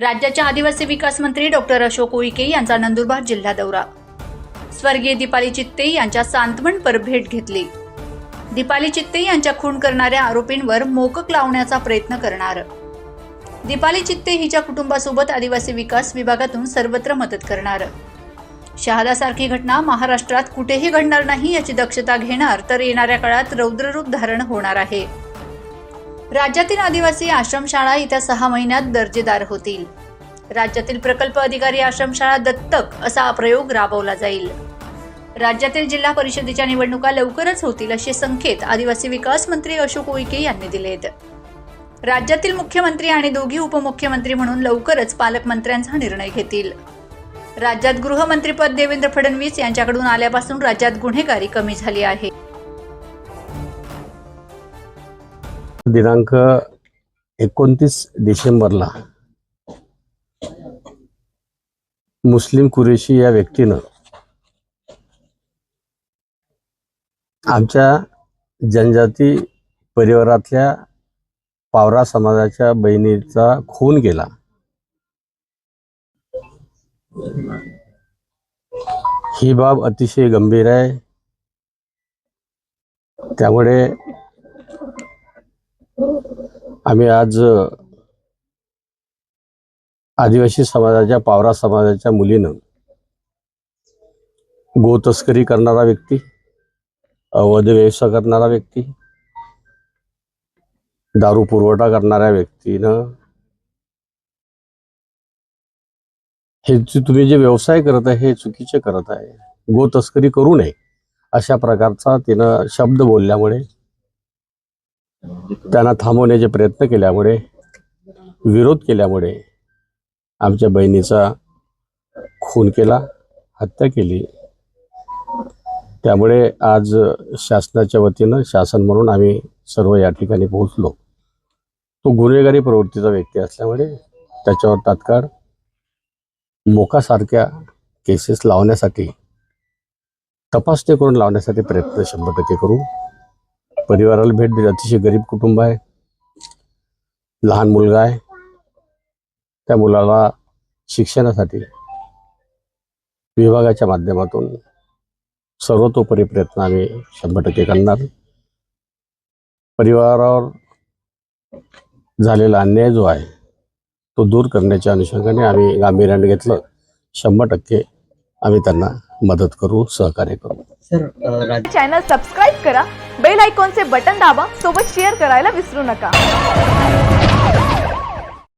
राज्याच्या आदिवासी विकास मंत्री डॉक्टर अशोक उईके यांचा नंदुरबार जिल्हा दौरा. स्वर्गीय दीपाली चित्ते यांच्या सांत्वनपर भेट घेतली. दीपाली चित्ते यांच्या खून करणाऱ्या आरोपींवर मोकक लावण्याचा प्रयत्न करणार. दीपाली चित्ते हिच्या कुटुंबासोबत आदिवासी विकास विभागातून सर्वत्र मदत करणार. शहादासारखी घटना महाराष्ट्रात कुठेही घडणार नाही याची दक्षता घेणार तर येणाऱ्या काळात रौद्ररूप धारण होणार आहे. राज्यातील आदिवासी आश्रमशाळा येत्या सहा महिन्यात दर्जेदार होतील. राज्यातील प्रकल्प अधिकारी आश्रमशाळा दत्तक असा प्रयोग राबवला जाईल. राज्यातील जिल्हा परिषदेच्या निवडणुका लवकरच होतील असे संकेत आदिवासी विकास मंत्री अशोक उईके यांनी दिलेत. राज्यातील मुख्यमंत्री आणि दोघी उपमुख्यमंत्री म्हणून लवकरच पालकमंत्र्यांचा निर्णय घेतील. राज्यात गृहमंत्रीपद देवेंद्र फडणवीस यांच्याकडून आल्यापासून राज्यात गुन्हेगारी कमी झाली आहे. दिनांक एकोणतीस डिसेंबरला मुस्लिम कुरेशी या व्यक्तीनं आमच्या जनजाती परिवारातल्या पावरा समाजाच्या बहिणीचा खून केला. ही बाब अतिशय गंभीर आहे. त्यामुळे आम्ही आज आदिवासी समाजाच्या पावरा समाजाच्या मुलीनं गोतस्करी करणारा व्यक्ती अवैध व्यवसाय करणारा व्यक्ती दारू पुरवठा करणाऱ्या व्यक्तीनं हे तुम्ही जे व्यवसाय करत आहे हे चुकीचे करत आहे. गोतस्करी करू नये अशा प्रकारचा तिनं शब्द बोलल्यामुळे त्यांना थांबवण्याचे प्रयत्न केल्यामुळे विरोध केल्यामुळे आमच्या बहिणीचा खून केला हत्या केली. त्यामुळे आज शासनाच्या वतीनं शासन म्हणून आम्ही सर्व या ठिकाणी पोहोचलो. तो गुन्हेगारी प्रवृत्तीचा व्यक्ती असल्यामुळे त्याच्यावर तात्काळ मोकासारख्या केसेस लावण्यासाठी तपासणी करून लावण्यासाठी प्रयत्न शंभर टक्के करू. परिवाराला भेट दिली. अतिशय गरीब कुटुंब आहे. लहान मुलगा आहे. त्या मुलाला शिक्षणासाठी विभागाच्या माध्यमातून सर्वतोपरी प्रयत्न आम्ही शंभर टक्के करणार. परिवारावर झालेला अन्याय जो आहे तो दूर करण्याच्या अनुषंगाने आम्ही गांभीर्याने घेतलं. शंभर टक्के आम्ही त्यांना मदत करू सहकार्य करू. सर चॅनल सबस्क्राईब करा बेल आयकॉनचे बटन दाबा सोबत शेअर करायला विसरू नका.